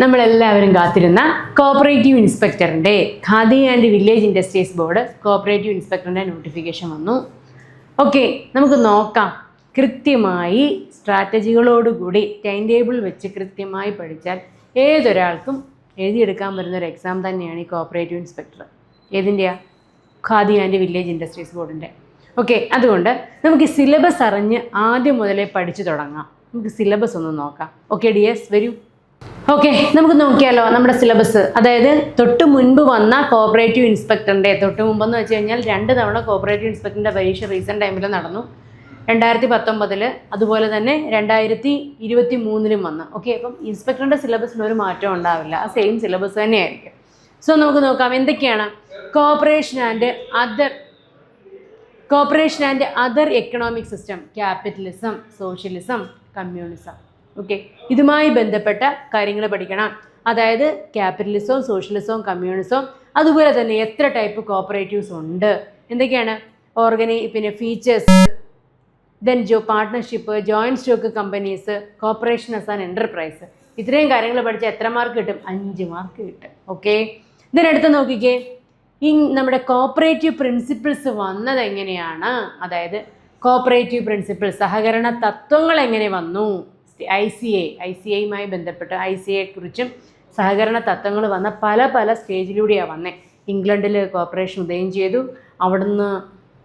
നമ്മളെല്ലാവരും കാത്തിരുന്ന cooperative ഇൻസ്പെക്ടറിന്റെ Khadi and village industries board cooperative ഇൻസ്പെക്ടറിന്റെ notification വന്നു. ഓക്കെ നമുക്ക് നോക്കാം. കൃത്യമായി സ്ട്രാറ്റജികളോടുകൂടി ടൈം ടേബിൾ വെച്ച് കൃത്യമായി പഠിച്ചാൽ ഏതൊരാൾക്കും എഴുതിയെടുക്കാൻ പറ്റുന്ന ഒരു എക്സാം തന്നെയാണ് ഈ കോപ്പറേറ്റീവ് ഇൻസ്പെക്ടർ ഏതിന്റെയാ ഖാദി ആൻഡ് വില്ലേജ് ഇൻഡസ്ട്രീസ് ബോർഡിന്റെ ഓക്കെ അതുകൊണ്ട് നമുക്ക് സിലബസ് അറിഞ്ഞ് ആദ്യം മുതലേ പഠിച്ചു തുടങ്ങാം. നമുക്ക് സിലബസ് ഒന്ന് നോക്കാം. ഓക്കെ ഡി എസ് വരൂ. ഓക്കെ നമുക്ക് നോക്കിയാലോ നമ്മുടെ സിലബസ് അതായത് തൊട്ട് മുൻപ് വന്ന കോപ്പറേറ്റീവ് ഇൻസ്പെക്ടറിന്റെ തൊട്ട് മുമ്പെന്ന് വെച്ച് കഴിഞ്ഞാൽ രണ്ട് തവണ കോപ്പറേറ്റീവ് ഇൻസ്പെക്ടറിന്റെ പരീക്ഷ റീസെന്റ് ടൈമിൽ നടന്നു. രണ്ടായിരത്തി പത്തൊമ്പതിൽ അതുപോലെ തന്നെ രണ്ടായിരത്തി ഇരുപത്തി മൂന്നിലും വന്ന. ഓക്കെ അപ്പം ഇൻസ്പെക്ടറിന്റെ സിലബസിന് ഒരു മാറ്റം ഉണ്ടാവില്ല. ആ സെയിം സിലബസ് തന്നെയായിരിക്കും. സോ നമുക്ക് നോക്കാം എന്തൊക്കെയാണ്? Cooperation and other cooperation and other economic system capitalism socialism communism okay ഇതുമായി ബന്ധപ്പെട്ട കാര്യങ്ങൾ പഠിക്കണം. അതായത് ക്യാപിറ്റലിസവും സോഷ്യലിസവും കമ്മ്യൂണിസവും അതുപോലെ തന്നെ എത്ര ടൈപ്പ് കോപ്പറേറ്റീവ്സ് ഉണ്ട്. എന്തൊക്കെയാണ്? ഓർഗനൈ പിന്നെ features then Joe partnership joint stock companies cooperation as an enterprise ഇത്രയും കാര്യങ്ങൾ പഠിച്ചാൽ എത്ര മാർക്ക് കിട്ടും? അഞ്ച് മാർക്ക് കിട്ടും. ഓക്കെ ഇതിനടുത്ത് നോക്കിക്കേ. ഈ നമ്മുടെ കോപ്പറേറ്റീവ് പ്രിൻസിപ്പിൾസ് വന്നത് എങ്ങനെയാണ്? അതായത് കോപ്പറേറ്റീവ് പ്രിൻസിപ്പിൾ സഹകരണ തത്വങ്ങൾ എങ്ങനെ വന്നു? I C A I C ഐയുമായി ബന്ധപ്പെട്ട് ഐ സി എയെ കുറിച്ചും സഹകരണ തത്വങ്ങൾ വന്ന പല പല സ്റ്റേജിലൂടെയാണ് വന്നത് ഇംഗ്ലണ്ടിൽ കോപ്പറേഷൻ ഉദയം ചെയ്തു. അവിടുന്ന്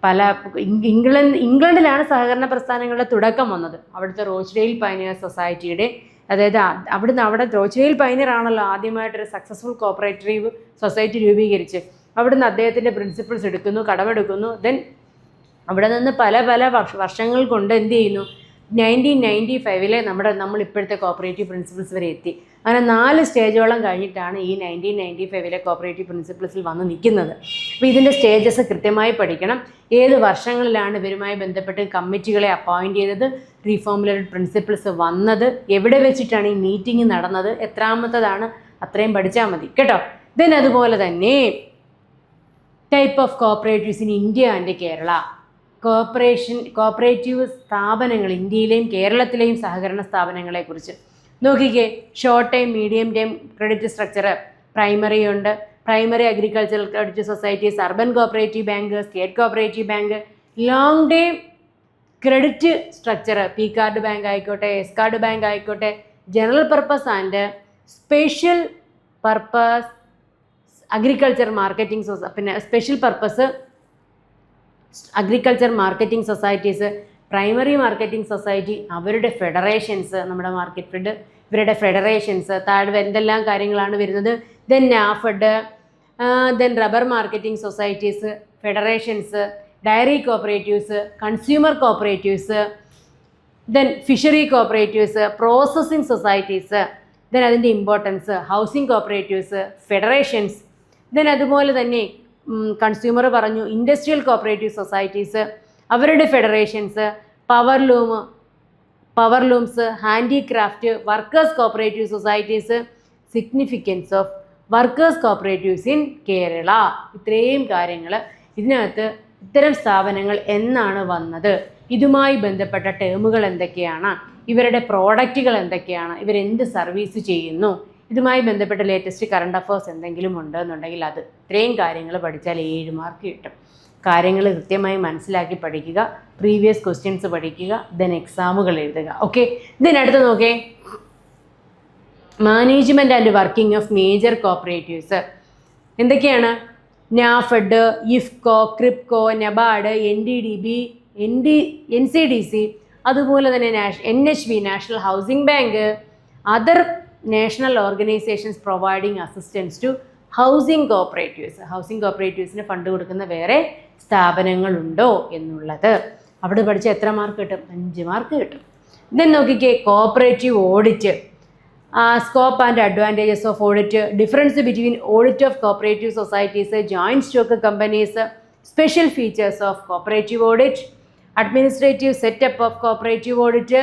പല ഇംഗ്ലണ്ട് ഇംഗ്ലണ്ടിലാണ് സഹകരണ പ്രസ്ഥാനങ്ങളുടെ തുടക്കം വന്നത്. അവിടുത്തെ റോച്ച്ഡെയിൽ പൈനിയർ സൊസൈറ്റിയുടെ അതായത് അവിടുന്ന് അവിടെ റോച്ച്ഡെയിൽ പൈനിയർ ആണല്ലോ ആദ്യമായിട്ടൊരു സക്സസ്ഫുൾ കോപ്പറേറ്റീവ് സൊസൈറ്റി രൂപീകരിച്ച്. അവിടുന്ന് അദ്ദേഹത്തിന്റെ പ്രിൻസിപ്പിൾസ് എടുക്കുന്നു കടമെടുക്കുന്നു. ദെൻ അവിടെ നിന്ന് പല പല വർഷങ്ങൾ കൊണ്ട് എന്ത് ചെയ്യുന്നു? നയന്റീൻ നയന്റി ഫൈവിലെ നമ്മുടെ നമ്മൾ ഇപ്പോഴത്തെ കോപ്പറേറ്റീവ് പ്രിൻസിപ്പിൾസ് വരെ എത്തി. അങ്ങനെ നാല് സ്റ്റേജോളം കഴിഞ്ഞിട്ടാണ് ഈ നയന്റീൻ നയന്റി ഫൈവിലെ കോപ്പറേറ്റീവ് പ്രിൻസിപ്പിൾസിൽ വന്ന് നിൽക്കുന്നത്. അപ്പോൾ ഇതിന്റെ സ്റ്റേജസ് കൃത്യമായി പഠിക്കണം. ഏത് വർഷങ്ങളിലാണ് ഇവരുമായി ബന്ധപ്പെട്ട് കമ്മിറ്റികളെ അപ്പോയിന്റ് ചെയ്തത്? റീഫോമുലേറ്റഡ് പ്രിൻസിപ്പിൾസ് വന്നത്. എവിടെ വെച്ചിട്ടാണ് ഈ മീറ്റിംഗ് നടന്നത്? എത്രാമത്തതാണ്? അത്രയും പഠിച്ചാൽ മതി. കേട്ടോ? ദെൻ അതുപോലെ തന്നെ type of cooperatives in India and Kerala cooperation cooperative സ്ഥാപനങ്ങൾ ഇന്ത്യയിലെയും കേരളത്തിലെയും സഹകരണ സ്ഥാപനങ്ങളെക്കുറിച്ച്. നോക്കിക്കേ short time medium time credit structure primary ഉണ്ട്. Primary agricultural credit societies urban cooperative bank state cooperative bank long time credit structure P card bank ആയിക്കോട്ടെ S card bank ആയിക്കോട്ടെ general purpose and special purpose agriculture marketing സൊസ പിന്നെ special purpose agriculture marketing societies primary marketing society അവരുടെ federations നമ്മുടെ market fed ഇവരുടെ federations താഴെ എന്തെല്ലാം കാര്യങ്ങളാണ് വരുന്നത്? Then NAFED then rubber marketing societies federations dairy cooperatives consumer cooperatives then fishery cooperatives processing societies then അതിന്റെ importance housing cooperatives federations then അതുപോലെ തന്നെ കൺസ്യൂമർ പറഞ്ഞു ഇൻഡസ്ട്രിയൽ കോപ്പറേറ്റീവ് സൊസൈറ്റീസ് അവരുടെ federations power loom power looms handicraft workers cooperative societies significance of workers cooperatives in Kerala ഇത്രയും കാര്യങ്ങൾ ഇതിനകത്ത് ഇത്തരം സ്ഥാപനങ്ങൾ എന്നാണ് വന്നത്. ഇതുമായി ബന്ധപ്പെട്ട ടേമുകൾ എന്തൊക്കെയാണ്? ഇവരുടെ പ്രോഡക്റ്റുകൾ എന്തൊക്കെയാണ്? ഇവരെന്ത് സർവീസ് ചെയ്യുന്നു? ഇതുമായി ബന്ധപ്പെട്ട ലേറ്റസ്റ്റ് കറണ്ട് അഫയേഴ്സ് എന്തെങ്കിലും ഉണ്ട് എന്നുണ്ടെങ്കിൽ അത് ഇത്രയും കാര്യങ്ങൾ പഠിച്ചാൽ ഏഴ് മാർക്ക് കിട്ടും. കാര്യങ്ങൾ കൃത്യമായി മനസ്സിലാക്കി പഠിക്കുക പ്രീവിയസ് ക്വസ്റ്റ്യൻസ് പഠിക്കുക ദെൻ എക്സാമുകൾ എഴുതുക. ഓക്കെ ഇതിനടുത്ത് നോക്കേ. Management and working of major cooperatives എന്തൊക്കെയാണ്? NAFED IFFCO KRIBHCO NABARD N D D B N D N C D C അതുപോലെ തന്നെ Nash N H B national housing bank other national organisations providing assistance to housing cooperatives housing കോപ്പറേറ്റീവ്സിന് fund കൊടുക്കുന്ന വേറെ സ്ഥാപനങ്ങളുണ്ടോ എന്നുള്ളത്. അവിടെ പഠിച്ച എത്ര mark കിട്ടും? അഞ്ച് മാർക്ക് കിട്ടും. ദെൻ നോക്കിക്കേ cooperative audit scope and advantages of audit difference between audit of cooperative societies joint stock companies special features of cooperative audit administrative setup of cooperative audit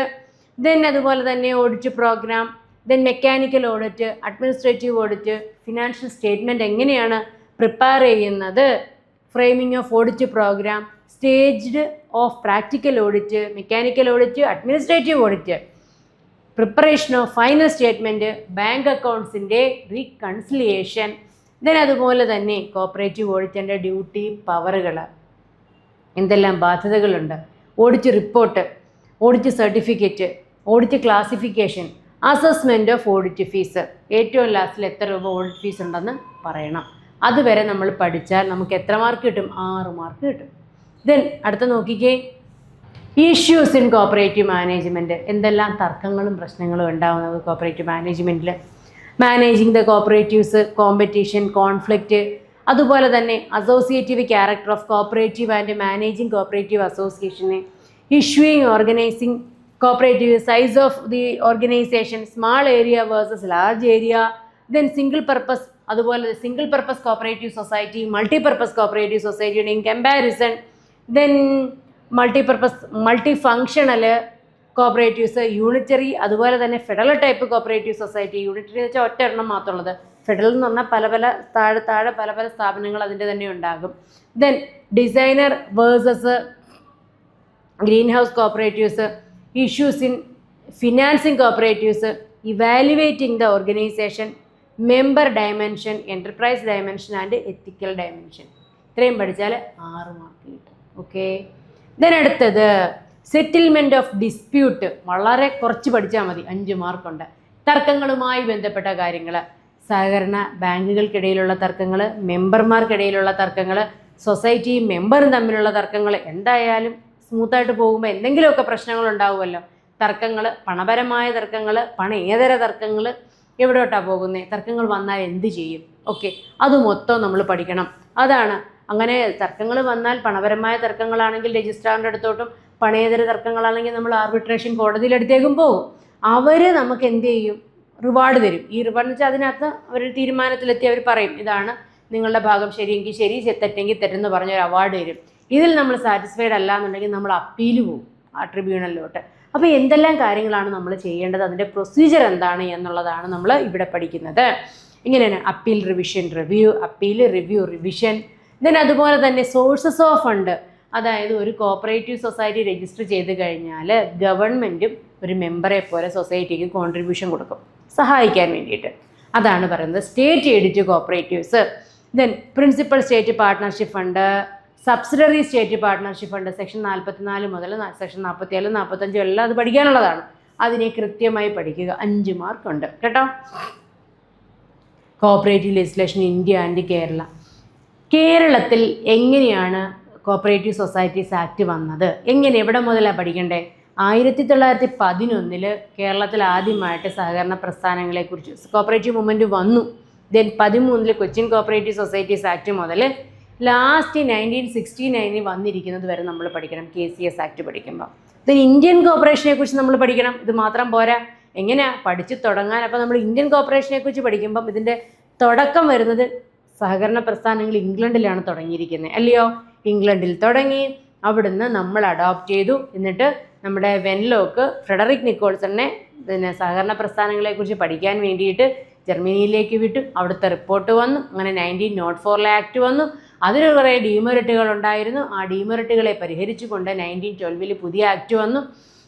then അതുപോലെ തന്നെ audit programme then mechanical audit administrative audit financial statement എങ്ങനെയാണ് prepare ചെയ്യുന്നത്? Framing of audit programme staged of practical audit mechanical audit administrative audit preparation of final statement bank അക്കൗണ്ട്സിന്റെ reconciliation then അതുപോലെ തന്നെ cooperative ഓഡിറ്റിന്റെ duty പവറുകൾ എന്തെല്ലാം ബാധ്യതകളുണ്ട്? Audit report audit certificate audit classification assessment of audit fees ഏറ്റവും ലാസ്റ്റിൽ എത്ര രൂപ audit fees ഉണ്ടെന്ന് പറയണം. അതുവരെ നമ്മൾ പഠിച്ചാൽ നമുക്ക് എത്ര മാർക്ക് കിട്ടും? ആറ് മാർക്ക് കിട്ടും. ദെൻ അടുത്ത നോക്കിക്കേ. ഇഷ്യൂസ് ഇൻ കോപ്പറേറ്റീവ് മാനേജ്മെന്റ് എന്തെല്ലാം തർക്കങ്ങളും പ്രശ്നങ്ങളും ഉണ്ടാകുന്നത് കോപ്പറേറ്റീവ് മാനേജ്മെന്റിൽ managing the cooperatives competition conflict അതുപോലെ തന്നെ associative character of cooperative and managing cooperative association issuing organising cooperative size of the organisation small area versus large area then single purpose അതുപോലെ single purpose cooperative society multi purpose cooperative സൊസൈറ്റിയുടെ in comparison then multi purpose multi functional cooperatives unitary അതുപോലെ തന്നെ federal type cooperative society unitary എന്ന് വെച്ചാൽ ഒറ്റ എണ്ണം മാത്രമുള്ളത്. Federal എന്ന് പറഞ്ഞാൽ പല പല താഴെ താഴെ പല പല സ്ഥാപനങ്ങൾ അതിന്റെ തന്നെ ഉണ്ടാകും. Then designer versus greenhouse cooperatives issues in financing cooperatives evaluating the organisation member dimension enterprise dimension and ethical dimension ഇത്രയും പഠിച്ചാൽ ആറ് മാർക്ക് കിട്ടും. ഓക്കെ ദെൻ അടുത്തത് സെറ്റിൽമെന്റ് ഓഫ് ഡിസ്പ്യൂട്ട് വളരെ കുറച്ച് പഠിച്ചാൽ മതി. അഞ്ച് മാർക്കുണ്ട് തർക്കങ്ങളുമായി ബന്ധപ്പെട്ട കാര്യങ്ങൾ സഹകരണ ബാങ്കുകൾക്കിടയിലുള്ള തർക്കങ്ങൾ മെമ്പർമാർക്കിടയിലുള്ള തർക്കങ്ങൾ സൊസൈറ്റിയും മെമ്പറും തമ്മിലുള്ള തർക്കങ്ങൾ എന്തായാലും സ്മൂത്തായിട്ട് പോകുമ്പോൾ എന്തെങ്കിലുമൊക്കെ പ്രശ്നങ്ങൾ ഉണ്ടാവുമല്ലോ തർക്കങ്ങൾ പണപരമായ തർക്കങ്ങൾ പണേതര തർക്കങ്ങൾ എവിടോട്ടാണ് പോകുന്നത് തർക്കങ്ങൾ വന്നാൽ എന്ത് ചെയ്യും? ഓക്കെ അത് മൊത്തം നമ്മൾ പഠിക്കണം. അതാണ്. അങ്ങനെ തർക്കങ്ങൾ വന്നാൽ പണപരമായ തർക്കങ്ങളാണെങ്കിൽ രജിസ്ട്രാറിന്റെ അടുത്തോട്ടും പണേതര തർക്കങ്ങളാണെങ്കിൽ നമ്മൾ ആർബിട്രേഷൻ കോടതിയുടെ അടുത്തേക്കും പോകും അവർ നമുക്ക് എന്ത് ചെയ്യും? റിവാർഡ് തരും. ഈ റിവാർഡ് എന്ന് വെച്ചാൽ അതിനകത്ത് അവർ തീരുമാനത്തിലെത്തി അവർ പറയും ഇതാണ് നിങ്ങളുടെ ഭാഗം ശരിയെങ്കിൽ ശരി തെറ്റെങ്കിൽ തെറ്റെന്ന് പറഞ്ഞൊരു അവാർഡ് തരും. ഇതിൽ നമ്മൾ സാറ്റിസ്ഫൈഡ് അല്ല എന്നുണ്ടെങ്കിൽ നമ്മൾ അപ്പീൽ പോകും ആ ട്രിബ്യൂണലിലോട്ട് അപ്പോൾ എന്തെല്ലാം കാര്യങ്ങളാണ് നമ്മൾ ചെയ്യേണ്ടത്? അതിന്റെ പ്രൊസീജിയർ എന്താണ് എന്നുള്ളതാണ് നമ്മൾ ഇവിടെ പഠിക്കുന്നത്. ഇങ്ങനെയാണ് appeal revision review appeal review revision then അതുപോലെ തന്നെ സോഴ്സസ് ഓഫ് ഫണ്ട് അതായത് ഒരു കോപ്പറേറ്റീവ് സൊസൈറ്റി രജിസ്റ്റർ ചെയ്ത് കഴിഞ്ഞാൽ ഗവൺമെന്റും ഒരു മെമ്പറെ പോലെ സൊസൈറ്റിക്ക് കോൺട്രിബ്യൂഷൻ കൊടുക്കും. സഹായിക്കാൻ വേണ്ടിയിട്ട്. അതാണ് പറയുന്നത് state edit cooperatives then principal state partnership fund subsidiary state partnership fund section നാൽപ്പത്തിനാല് മുതൽ സെക്ഷൻ നാൽപ്പത്തിയേഴ് നാൽപ്പത്തഞ്ച് എല്ലാം അത് പഠിക്കാനുള്ളതാണ്. അതിനെ കൃത്യമായി പഠിക്കുക. അഞ്ച് മാർക്കുണ്ട്. കേട്ടോ? Cooperative legislation India and Kerala കേരളത്തിൽ എങ്ങനെയാണ് കോപ്പറേറ്റീവ് സൊസൈറ്റീസ് ആക്ട് വന്നത്? എങ്ങനെ എവിടെ മുതലാണ് പഠിക്കണ്ടേ? ആയിരത്തി തൊള്ളായിരത്തി പതിനൊന്നിൽ കേരളത്തിൽ ആദ്യമായിട്ട് സഹകരണ പ്രസ്ഥാനങ്ങളെക്കുറിച്ച് കോപ്പറേറ്റീവ് മൂവ്മെന്റ് വന്നു. ദെൻ പതിമൂന്നിൽ കൊച്ചിൻ കോപ്പറേറ്റീവ് സൊസൈറ്റീസ് ആക്ട് മുതൽ ലാസ്റ്റ് നയന്റീൻ സിക്സ്റ്റി നയനിൽ വന്നിരിക്കുന്നത് വരെ നമ്മൾ പഠിക്കണം കെ സി എസ് ആക്ട് പഠിക്കുമ്പോൾ ദെൻ ഇന്ത്യൻ കോപ്പറേഷനെ കുറിച്ച് നമ്മൾ പഠിക്കണം ഇത് മാത്രം പോരാ. എങ്ങനെയാ പഠിച്ചു തുടങ്ങാൻ? അപ്പോൾ നമ്മൾ ഇന്ത്യൻ കോപ്പറേഷനെ കുറിച്ച് പഠിക്കുമ്പം ഇതിന്റെ തുടക്കം വരുന്നത് സഹകരണ പ്രസ്ഥാനങ്ങൾ ഇംഗ്ലണ്ടിലാണ് തുടങ്ങിയിരിക്കുന്നത് അല്ലയോ? ഇംഗ്ലണ്ടിൽ തുടങ്ങി. അവിടുന്ന് നമ്മൾ അഡോപ്റ്റ് ചെയ്തു. എന്നിട്ട് നമ്മുടെ വെൻലോക്ക് ഫ്രെഡറിക് നിക്കോൾസണിനെ പിന്നെ സഹകരണ പ്രസ്ഥാനങ്ങളെക്കുറിച്ച് പഠിക്കാൻ വേണ്ടിയിട്ട് ജർമ്മനിയിലേക്ക് വിട്ടു. അവിടുത്തെ റിപ്പോർട്ട് വന്നു. അങ്ങനെ നയന്റീൻ നോട്ട് ഫോറിലെ ആക്ട് വന്നു. അതിന് കുറേ ഡീമെറിറ്റുകൾ ഉണ്ടായിരുന്നു. ആ ഡീമെറിറ്റുകളെ പരിഹരിച്ചുകൊണ്ട് നയന്റീൻ ട്വൽവിൽ പുതിയ ആക്ട് വന്നു.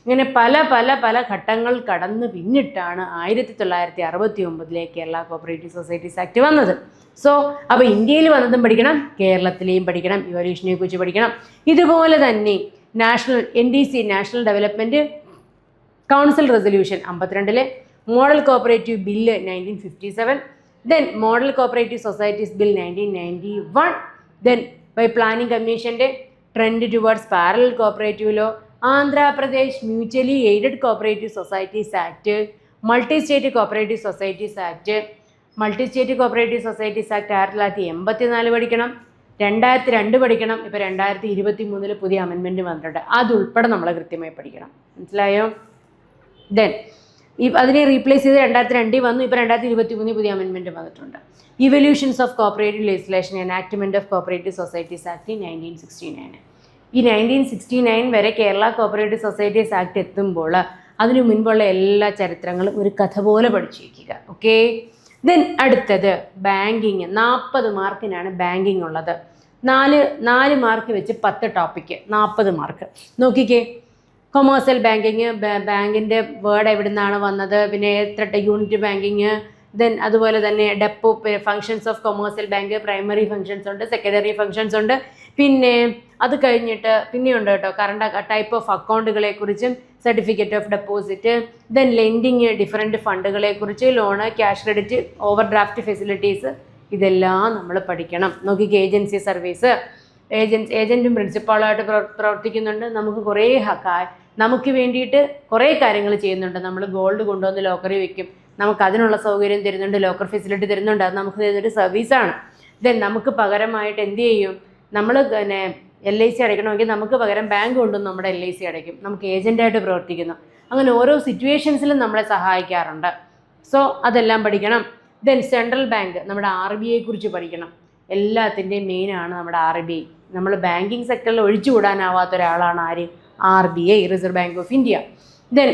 ഇങ്ങനെ പല പല പല ഘട്ടങ്ങൾ കടന്ന് പിന്നിട്ടാണ് ആയിരത്തി തൊള്ളായിരത്തി അറുപത്തി ഒമ്പതിലെ കേരള കോപ്പറേറ്റീവ് സൊസൈറ്റീസ് ആക്ട് വന്നത്. സോ അപ്പോൾ ഇന്ത്യയിൽ വന്നതും പഠിക്കണം കേരളത്തിലെയും പഠിക്കണം ഇവല്യൂഷനെ കുറിച്ച് പഠിക്കണം. ഇതുപോലെ തന്നെ national N D C national development council resolution അമ്പത്തിരണ്ടിലെ model cooperative bill nineteen fifty seven then model cooperative societies bill nineteen ninety one then by planning കമ്മീഷന്റെ trend towards parallel cooperative law Andhra Pradesh mutually aided cooperative societies act multi state cooperative societies act multi state cooperative societies act ആയിരത്തി തൊള്ളായിരത്തി എൺപത്തി നാല് പഠിക്കണം രണ്ടായിരത്തി രണ്ട് പഠിക്കണം ഇപ്പോൾ രണ്ടായിരത്തി ഇരുപത്തി മൂന്നിൽ പുതിയ അമെൻമെന്റ് വന്നിട്ടുണ്ട്. അതുൾപ്പെടെ നമ്മൾ കൃത്യമായി പഠിക്കണം. മനസ്സിലായോ? ദെൻ ഈ അതിനെ റീപ്ലേസ് ചെയ്ത് രണ്ടായിരത്തി രണ്ടിൽ വന്നു. ഇപ്പോൾ രണ്ടായിരത്തി ഇരുപത്തി മൂന്നിൽ പുതിയ അമെൻമെന്റ് വന്നിട്ടുണ്ട്. ഇവല്യൂഷൻസ് of cooperative legislation enactment of cooperative societies act nineteen sixty nine ഈ നയന്റീൻ സിക്സ്റ്റി നയൻ വരെ കേരള കോപ്പറേറ്റീവ് സൊസൈറ്റീസ് ആക്ട് എത്തുമ്പോൾ അതിനു മുൻപുള്ള എല്ലാ ചരിത്രങ്ങളും ഒരു കഥ പോലെ പഠിച്ചിരിക്കുക. ഓക്കെ ദെൻ അടുത്തത് ബാങ്കിങ് നാൽപ്പത് മാർക്കിനാണ് ബാങ്കിങ് ഉള്ളത്. നാല് നാല് മാർക്ക് വെച്ച് പത്ത് ടോപ്പിക്ക് നാൽപ്പത് മാർക്ക്. നോക്കിക്കേ. കൊമേഴ്സ്യൽ ബാങ്കിങ് ബാങ്കിന്റെ വേർഡ് എവിടെ നിന്നാണ് വന്നത്? പിന്നെ എത്ര യൂണിറ്റ് ബാങ്കിങ് ദെൻ അതുപോലെ തന്നെ ഡെപ്പോ functions of commercial bank primary functions ഉണ്ട് സെക്കൻഡറി ഫങ്ഷൻസ് ഉണ്ട്. പിന്നെ അത് കഴിഞ്ഞിട്ട് പിന്നെയുണ്ട് കേട്ടോ കറണ്ട് ടൈപ്പ് ഓഫ് അക്കൗണ്ടുകളെ കുറിച്ചും certificate of deposit then lending different ഫണ്ടുകളെ കുറിച്ച് loan cash credit overdraft facilities ഇതെല്ലാം നമ്മൾ പഠിക്കണം. നോക്കിക്ക് ഏജൻസി സർവീസ് ഏജൻസ് ഏജന്റും പ്രിൻസിപ്പാളുമായിട്ട് പ്രവർത്തിക്കുന്നുണ്ട്. നമുക്ക് കുറേ നമുക്ക് വേണ്ടിയിട്ട് കുറേ കാര്യങ്ങൾ ചെയ്യുന്നുണ്ട്. നമ്മൾ ഗോൾഡ് കൊണ്ടുവന്ന് ലോക്കറി വെക്കും. നമുക്ക് അതിനുള്ള സൗകര്യം തരുന്നുണ്ട്. ലോക്കർ ഫെസിലിറ്റി തരുന്നുണ്ട്. അത് നമുക്ക് തരുന്നൊരു സർവീസാണ് ദെൻ നമുക്ക് പകരമായിട്ട് എന്ത് ചെയ്യും? നമ്മൾ പിന്നെ എൽ ഐ സി അടയ്ക്കണമെങ്കിൽ നമുക്ക് പകരം ബാങ്ക് കൊണ്ടുവന്ന് നമ്മുടെ എൽ ഐ സി അടയ്ക്കും. നമുക്ക് ഏജന്റായിട്ട് പ്രവർത്തിക്കുന്നു. അങ്ങനെ ഓരോ സിറ്റുവേഷൻസിലും നമ്മളെ സഹായിക്കാറുണ്ട്. സോ അതെല്ലാം പഠിക്കണം. ദെൻ സെൻട്രൽ ബാങ്ക് നമ്മുടെ ആർ ബി ഐയെ കുറിച്ച് പഠിക്കണം. എല്ലാത്തിന്റെയും മെയിനാണ് നമ്മുടെ ആർ ബി ഐ നമ്മൾ ബാങ്കിങ് സെക്ടറിൽ ഒഴിച്ചുകൂടാനാവാത്ത ഒരാളാണ് ആര്? R B I reserve bank of India then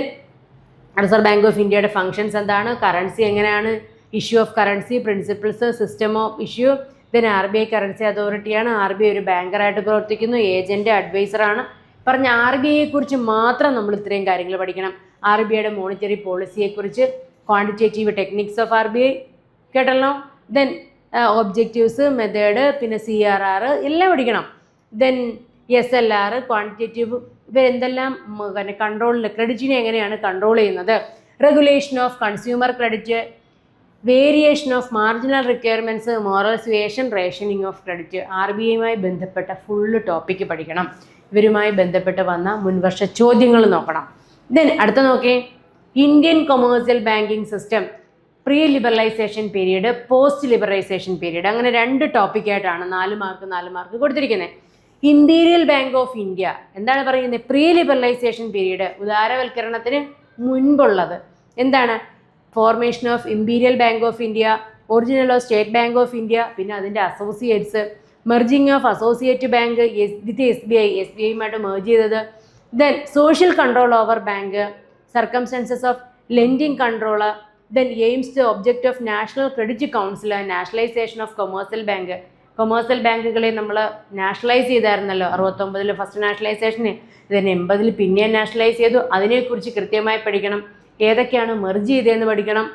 reserve bank of ഇന്ത്യയുടെ ഫങ്ഷൻസ് എന്താണ്? കറൻസി എങ്ങനെയാണ്? Issue of currency principles system of issue then R B I currency അതോറിറ്റിയാണ് R B I ഒരു ബാങ്കറായിട്ട് പ്രവർത്തിക്കുന്നു. ഏജന്റ് അഡ്വൈസറാണ് പറഞ്ഞ ആർ ബി ഐയെ കുറിച്ച് മാത്രം നമ്മൾ ഇത്രയും കാര്യങ്ങൾ പഠിക്കണം. ആർ ബി ഐയുടെ monetary പോളിസിയെക്കുറിച്ച് quantitative techniques of R B I കേട്ടല്ലോ? ദെൻ ഒബ്ജക്റ്റീവ്സ് മെത്തേഡ് പിന്നെ സി ആർ ആർ എല്ലാം പഠിക്കണം. Then S L R quantitative ഇവരെന്തെല്ലാം പിന്നെ കൺട്രോളിൽ ക്രെഡിറ്റിനെ എങ്ങനെയാണ് കൺട്രോൾ ചെയ്യുന്നത്? Regulation of consumer credit variation of marginal requirements suasion rationing of credit R B ഐയുമായി ബന്ധപ്പെട്ട ഫുള്ള് ടോപ്പിക്ക് പഠിക്കണം. ഇവരുമായി ബന്ധപ്പെട്ട് വന്ന മുൻവർഷ ചോദ്യങ്ങൾ നോക്കണം. ദെൻ അടുത്ത നോക്കേ. Indian commercial banking system pre liberalisation period post liberalisation period അങ്ങനെ രണ്ട് ടോപ്പിക്കായിട്ടാണ് നാല് മാർക്ക് നാല് മാർക്ക് കൊടുത്തിരിക്കുന്നത് ഇമ്പീരിയൽ ബാങ്ക് ഓഫ് ഇന്ത്യ എന്താണ് പറയുന്നത്? പ്രീ ലിബറലൈസേഷൻ പീരീഡ് ഉദാരവൽക്കരണത്തിന് മുൻപുള്ളത്. എന്താണ്? Formation of imperial bank of India original of state bank of India പിന്നെ അതിന്റെ associates merging of associate banks with S B I S B ഐയുമായിട്ട് merge ചെയ്തത്. Then social control over bank circumstances of lending control then aims to object of national credit council nationalisation of commercial bank commercial ബാങ്കുകളെ നമ്മൾ nationalise ചെയ്തായിരുന്നല്ലോ. അറുപത്തൊമ്പതിൽ first നാഷണലൈസേഷന് ഇതിന് എൺപതിൽ പിന്നെ nationalise ചെയ്തു. അതിനെക്കുറിച്ച് കൃത്യമായി പഠിക്കണം. ഏതൊക്കെയാണ് മെർജ് ചെയ്തതെന്ന് പഠിക്കണം.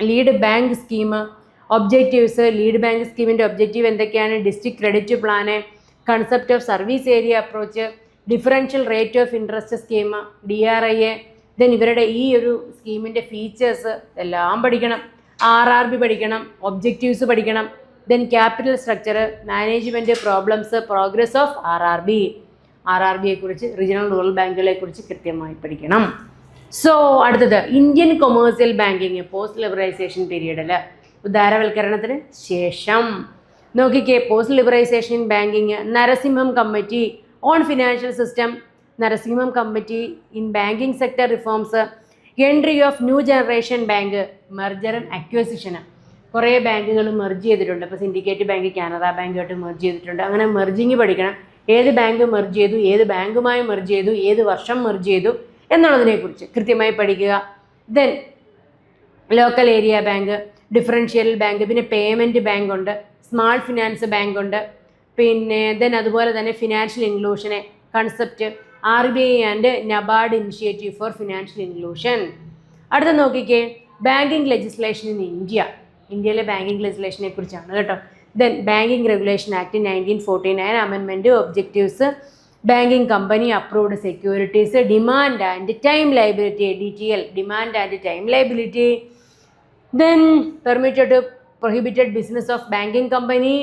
Lead bank scheme objectives lead bank സ്കീമിന്റെ objective എന്തൊക്കെയാണ്? District credit plan concept of service area approach differential rate of interest scheme D R I A then ഇവരുടെ ഈ ഒരു സ്കീമിന്റെ ഫീച്ചേഴ്സ് എല്ലാം പഠിക്കണം. ആർ ആർ ബി പഠിക്കണം. ഒബ്ജക്റ്റീവ്സ് പഠിക്കണം. Then capital structure management problems progress of R R B R R ബിയെ കുറിച്ച് regional rural ബാങ്കുകളെ കുറിച്ച് കൃത്യമായി പഠിക്കണം. സോ അടുത്തത് Indian commercial banking post liberalisation പീരീഡിൽ ഉദാരവൽക്കരണത്തിന് ശേഷം. നോക്കിക്കേ post liberalisation banking Narasimham committee on financial system Narasimham committee in banking sector reforms entry of new generation bank merger and അക്വസിഷനും കുറേ ബാങ്കുകൾ മെർജ് ചെയ്തിട്ടുണ്ട്. ഇപ്പോൾ സിൻഡിക്കേറ്റ് ബാങ്ക് കാനറ ബാങ്കുമായിട്ട് മെർജ് ചെയ്തിട്ടുണ്ട്. അങ്ങനെ മെർജിങ് പഠിക്കണം. ഏത് ബാങ്ക് മെർജ് ചെയ്തു ഏത് ബാങ്കുമായി മെർജ് ചെയ്തു ഏത് വർഷം മെർജ് ചെയ്തു എന്നുള്ളതിനെക്കുറിച്ച് കൃത്യമായി പഠിക്കുക. Then local area bank differential bank പിന്നെ പേയ്മെന്റ് ബാങ്ക് ഉണ്ട് സ്മാൾ ഫിനാൻസ് ബാങ്ക് ഉണ്ട്. പിന്നെ ദെൻ അതുപോലെ തന്നെ financial ഇൻക്ലൂഷനെ concept R B I and NABARD initiative for financial inclusion അടുത്ത നോക്കിക്കേ ബാങ്കിങ് ലെജിസ്ലേഷൻ ഇൻ ഇന്ത്യ ഇന്ത്യയിലെ ബാങ്കിങ് ലെജിസ്ലേഷനെ കുറിച്ചാണ് കേട്ടോ then banking regulation act nineteen forty nine അമെൻമെന്റ് objectives banking company approved securities demand and time liability D T L demand and time liability then permitted prohibited business of banking company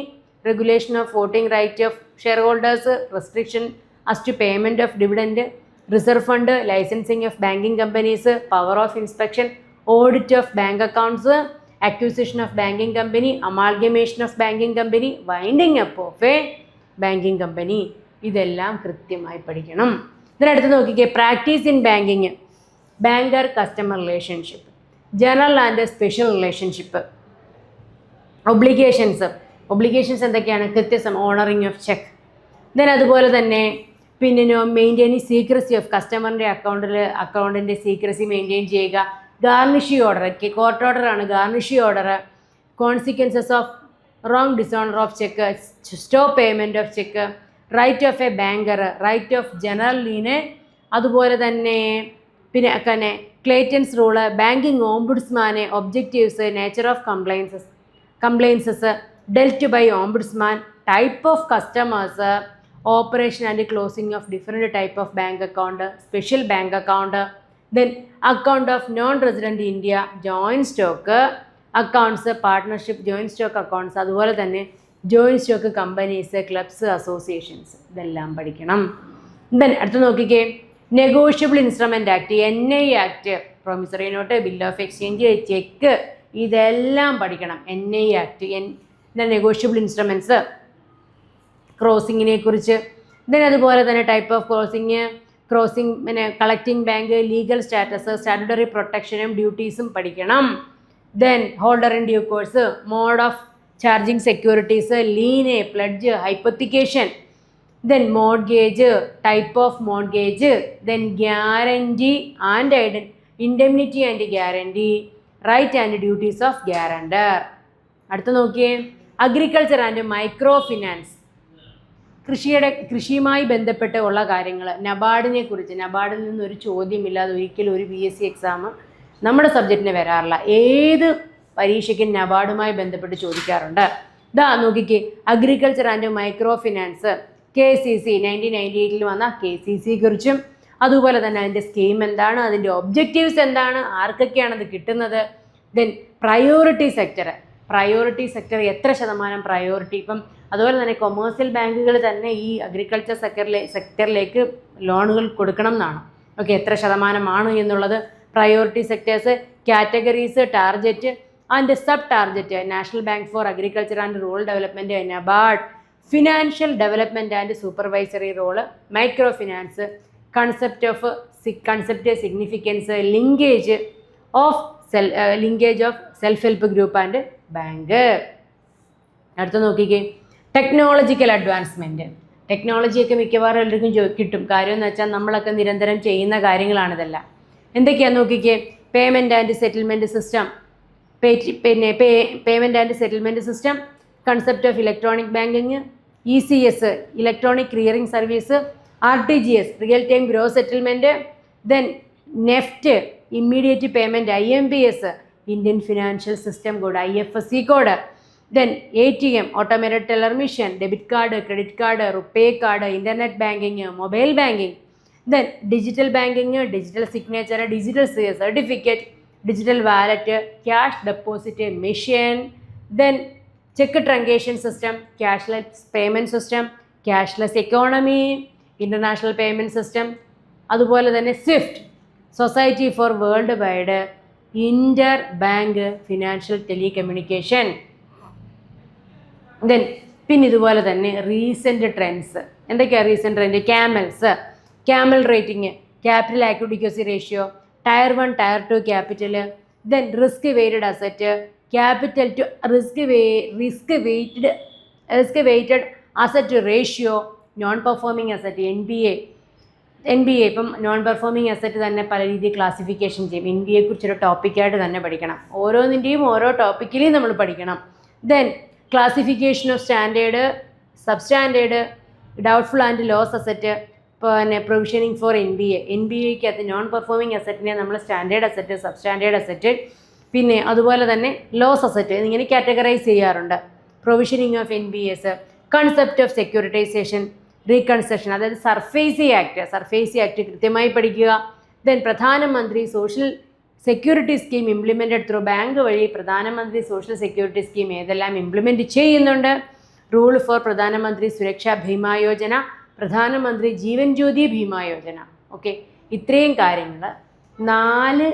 regulation of voting right of shareholders restriction as to payment of dividend reserve fund licensing of banking companies power of inspection audit of bank accounts acquisition of banking company amalgamation of banking company winding up of a banking company ഇതെല്ലാം കൃത്യമായി പഠിക്കണം. ഇതിനടുത്ത് നോക്കിക്കേ practice in banking banker customer relationship general and special relationship obligations obligations എന്തൊക്കെയാണ്? കൃത്യസം honouring of cheque then അതുപോലെ തന്നെ പിന്നെ മെയിന്റെയിനിങ് സീക്രസി ഓഫ് കസ്റ്റമറിന്റെ അക്കൗണ്ടിൽ അക്കൗണ്ടിന്റെ സീക്രസി മെയിന്റെയിൻ ചെയ്യുക. Garnishee order court ഓർഡറാണ് garnishee order. Consequences of wrong dishonour of cheque stop payment of cheque right of a banker right of general lien അതുപോലെ തന്നെ പിന്നെ തന്നെ Clayton's rule banking ombudsman objectives nature of complaints complaints dealt by ombudsman type of customers operation and closing of different type of bank account special bank account then account of non resident India joint stock accounts partnership joint stock accounts അതുപോലെ തന്നെ joint stock companies clubs associations ഇതെല്ലാം പഠിക്കണം. Then അടുത്ത് നോക്കിക്കേ. Negotiable instrument act N I act promissory note bill of exchange cheque ഇതെല്ലാം പഠിക്കണം. N I act N negotiable instruments ക്രോസിങ്ങിനെ കുറിച്ച്. Then അതുപോലെ തന്നെ ടൈപ്പ് ഓഫ് ക്രോസിങ് ക്രോസിംഗ് പിന്നെ collecting bank legal status statutory പ്രൊട്ടക്ഷനും ഡ്യൂട്ടീസും പഠിക്കണം. Then holder in due course mode of charging securities lien pledge hypothecation then mortgage type of mortgage then guarantee and ഐഡൻ indemnity and guarantee right and duties of guarantor അടുത്ത നോക്കിയേ. Agriculture and micro finance കൃഷിയുടെ കൃഷിയുമായി ബന്ധപ്പെട്ട് ഉള്ള കാര്യങ്ങൾ നബാർഡിനെ കുറിച്ച് നബാർഡിൽ നിന്നൊരു ചോദ്യമില്ലാതെ ഒരിക്കലും ഒരു പി എസ് സി എക്സാം നമ്മുടെ സബ്ജക്റ്റിന് വരാറില്ല. ഏത് പരീക്ഷയ്ക്കും നബാർഡുമായി ബന്ധപ്പെട്ട് ചോദിക്കാറുണ്ട്. ഇതാ നോക്കിക്കേ. Agriculture and micro finance K C C nineteen ninety എയ്റ്റിൽ വന്ന കെ സി സി കുറിച്ചും അതുപോലെ തന്നെ അതിന്റെ സ്കീം എന്താണ് അതിന്റെ ഒബ്ജക്റ്റീവ്സ് എന്താണ് ആർക്കൊക്കെയാണ് അത് കിട്ടുന്നത്? Then priority sector priority sector എത്ര ശതമാനം പ്രയോറിറ്റി ഇപ്പം അതുപോലെ തന്നെ കൊമേഴ്സ്യൽ ബാങ്കുകൾ തന്നെ ഈ അഗ്രികൾച്ചർ സെക്ടറിലെ സെക്ടറിലേക്ക് ലോണുകൾ കൊടുക്കണം എന്നാണ്. ഓക്കെ എത്ര ശതമാനമാണ് എന്നുള്ളത് priority sectors categories target and sub target national bank for agriculture and rural development NABARD financial development and supervisory role micro finance concept of concept significance linkage of self linkage of self help group and bank അടുത്ത നോക്കിക്കേ. Technological advancement ടെക്നോളജിയൊക്കെ മിക്കവാറും എല്ലാവർക്കും കിട്ടും. കാര്യം എന്ന് വെച്ചാൽ നമ്മളൊക്കെ നിരന്തരം ചെയ്യുന്ന കാര്യങ്ങളാണിതെല്ലാം എന്തൊക്കെയാണ് നോക്കിക്കേ? Payment and settlement system pay പിന്നെ pay payment and settlement system concept of electronic banking E C S electronic clearing service R T G S real time gross settlement then NEFT immediate payment I M P S Indian financial system code I F S C code then A T M automated teller machine debit card credit card RuPay card internet banking mobile banking then digital banking digital signature digital certificate digital wallet cash deposit machine then cheque truncation system cashless payment system cashless economy international payment system അതുപോലെ തന്നെ SWIFT society for world wide inter bank financial telecommunication then പിന്നെ ഇതുപോലെ തന്നെ recent trends എന്തൊക്കെയാണ് recent trend CAMELS CAMEL rating capital adequacy ratio tier one tier two capital then risk weighted asset capital to risk way risk weighted risk weighted asset ratio non performing asset N P A N P A ഇപ്പം non performing asset തന്നെ പല രീതിയിൽ classification ചെയ്യും. N B എക്കുറിച്ചൊരു ടോപ്പിക്കായിട്ട് തന്നെ പഠിക്കണം. ഓരോന്നിന്റെയും ഓരോ ടോപ്പിക്കിലെയും നമ്മൾ പഠിക്കണം. Then classification of standard sub standard doubtful and loss asset പിന്നെ provisioning for N B A N B എക്കകത്ത് non performing അസറ്റിനെ നമ്മൾ standard asset sub standard asset പിന്നെ അതുപോലെ തന്നെ ലോസ് അസറ്റ് എന്നിങ്ങനെ കാറ്റഗറൈസ് ചെയ്യാറുണ്ട്. Provisioning of N B S concept of securitisation reconstruction അതായത് SARFAESI act SARFAESI act കൃത്യമായി പഠിക്കുക. Then Pradhanmantri social security scheme implemented through bank വഴി പ്രധാനമന്ത്രി സോഷ്യൽ സെക്യൂരിറ്റി സ്കീം ഏതെല്ലാം ഇംപ്ലിമെന്റ് ചെയ്യുന്നുണ്ട്? Rule for Pradhanmantri Suraksha Bima Yojana Pradhanmantri Jeevan Jyoti Bima Yojana. Okay ഇത്രയും കാര്യങ്ങൾ നാല്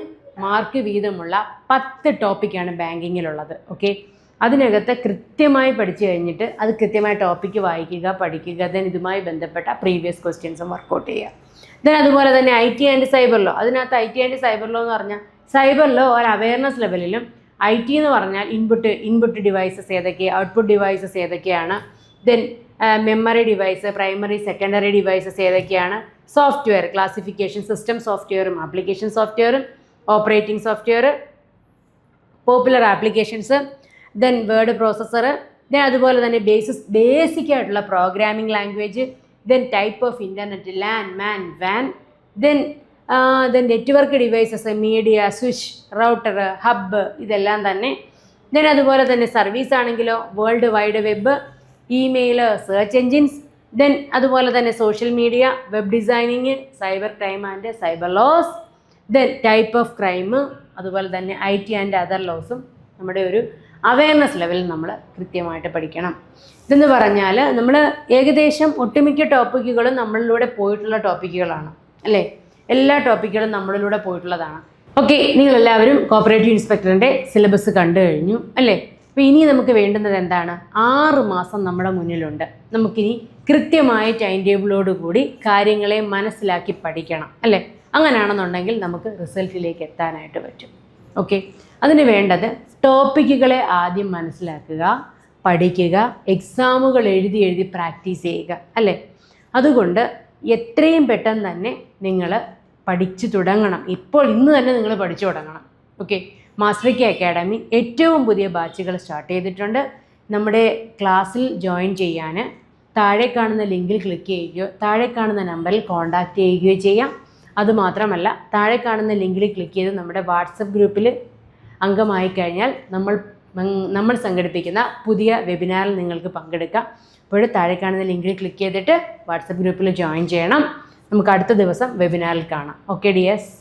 മാർക്ക് വീതമുള്ള പത്ത് ടോപ്പിക്കാണ് ബാങ്കിങ്ങിലുള്ളത് ഓക്കെ അതിനകത്ത് കൃത്യമായി പഠിച്ചു കഴിഞ്ഞിട്ട് അത് കൃത്യമായ ടോപ്പിക്ക് വായിക്കുക പഠിക്കുക ദെൻ ഇതുമായി ബന്ധപ്പെട്ട പ്രീവിയസ് ക്വസ്റ്റ്യൻസും വർക്കൗട്ട് ചെയ്യുക. ദെൻ അതുപോലെ തന്നെ I T and cyber law അതിനകത്ത് I T and cyber law എന്ന് പറഞ്ഞാൽ സൈബർ ലോ ഒരു അവയർനെസ് ലെവലിലും ഐ ടി എന്ന് പറഞ്ഞാൽ ഇൻപുട്ട് ഇൻപുട്ട് ഡിവൈസസ് ഏതൊക്കെയാണ് ഔട്ട്പുട്ട് ഡിവൈസസ് ഏതൊക്കെയാണ് then memory device primary secondary devices ഏതൊക്കെയാണ് സോഫ്റ്റ്വെയർ ക്ലാസിഫിക്കേഷൻ സിസ്റ്റം സോഫ്റ്റ്വെയറും ആപ്ലിക്കേഷൻ സോഫ്റ്റ്വെയറും operating software popular applications then word processor then അതുപോലെ തന്നെ ബേസിസ് ബേസിക് ആയിട്ടുള്ള programming language then type of internet LAN MAN van then then network devices media switch router hub ഇതെല്ലാം തന്നെ. Then അതുപോലെ തന്നെ service ആണെങ്കിലോ world wide web email search engines then അതുപോലെ തന്നെ social media web designing cyber crime and cyber laws then type of crime അതുപോലെ തന്നെ I T and other ലോസും നമ്മുടെ ഒരു അവയർനെസ് ലെവലിൽ നമ്മൾ കൃത്യമായിട്ട് പഠിക്കണം. ഇതെന്ന് പറഞ്ഞാൽ നമ്മൾ ഏകദേശം ഒട്ടുമിക്ക ടോപ്പിക്കുകളും നമ്മളിലൂടെ പോയിട്ടുള്ള ടോപ്പിക്കുകളാണ് അല്ലേ? എല്ലാ ടോപ്പിക്കുകളും നമ്മളിലൂടെ പോയിട്ടുള്ളതാണ്. ഓക്കെ നിങ്ങളെല്ലാവരും കോപ്പറേറ്റീവ് ഇൻസ്പെക്ടറിന്റെ സിലബസ് കണ്ടു കഴിഞ്ഞു അല്ലേ? അപ്പോൾ ഇനി നമുക്ക് വേണ്ടുന്നത് എന്താണ്? ആറ് മാസം നമ്മുടെ മുന്നിലുണ്ട്. നമുക്കിനി കൃത്യമായ ടൈം ടേബിളോട് കൂടി കാര്യങ്ങളെ മനസ്സിലാക്കി പഠിക്കണം അല്ലേ? അങ്ങനെയാണെന്നുണ്ടെങ്കിൽ നമുക്ക് റിസൾട്ടിലേക്ക് എത്താനായിട്ട് പറ്റും. ഓക്കെ അതിന് വേണ്ടത് ടോപ്പിക്കുകളെ ആദ്യം മനസ്സിലാക്കുക പഠിക്കുക എക്സാമുകൾ എഴുതി എഴുതി പ്രാക്ടീസ് ചെയ്യുക അല്ലേ? അതുകൊണ്ട് എത്രയും പെട്ടെന്ന് തന്നെ നിങ്ങൾ പഠിച്ചു തുടങ്ങണം. ഇപ്പോൾ ഇന്ന് തന്നെ നിങ്ങൾ പഠിച്ചു തുടങ്ങണം. ഓക്കെ മാസ്റ്റർ കെ അക്കാഡമി ഏറ്റവും പുതിയ ബാച്ചുകൾ സ്റ്റാർട്ട് ചെയ്തിട്ടുണ്ട്. നമ്മുടെ ക്ലാസ്സിൽ ജോയിൻ ചെയ്യാൻ താഴെ കാണുന്ന ലിങ്കിൽ ക്ലിക്ക് ചെയ്യുകയോ താഴെ കാണുന്ന നമ്പറിൽ കോൺടാക്റ്റ് ചെയ്യുകയോ ചെയ്യാം. അതുമാത്രമല്ല താഴെ കാണുന്ന ലിങ്കിൽ ക്ലിക്ക് ചെയ്ത് നമ്മുടെ വാട്സപ്പ് ഗ്രൂപ്പിൽ അംഗമായി കഴിഞ്ഞാൽ നമ്മൾ നമ്മൾ സംഘടിപ്പിക്കുന്ന പുതിയ വെബിനാറിൽ നിങ്ങൾക്ക് പങ്കെടുക്കാം. അപ്പോൾ താഴെ കാണുന്ന ലിങ്കിൽ ക്ലിക്ക് ചെയ്തിട്ട് വാട്സപ്പ് ഗ്രൂപ്പിൽ ജോയിൻ ചെയ്യണം. നമുക്ക് അടുത്ത ദിവസം വെബിനാറിൽ കാണാം. Okay dears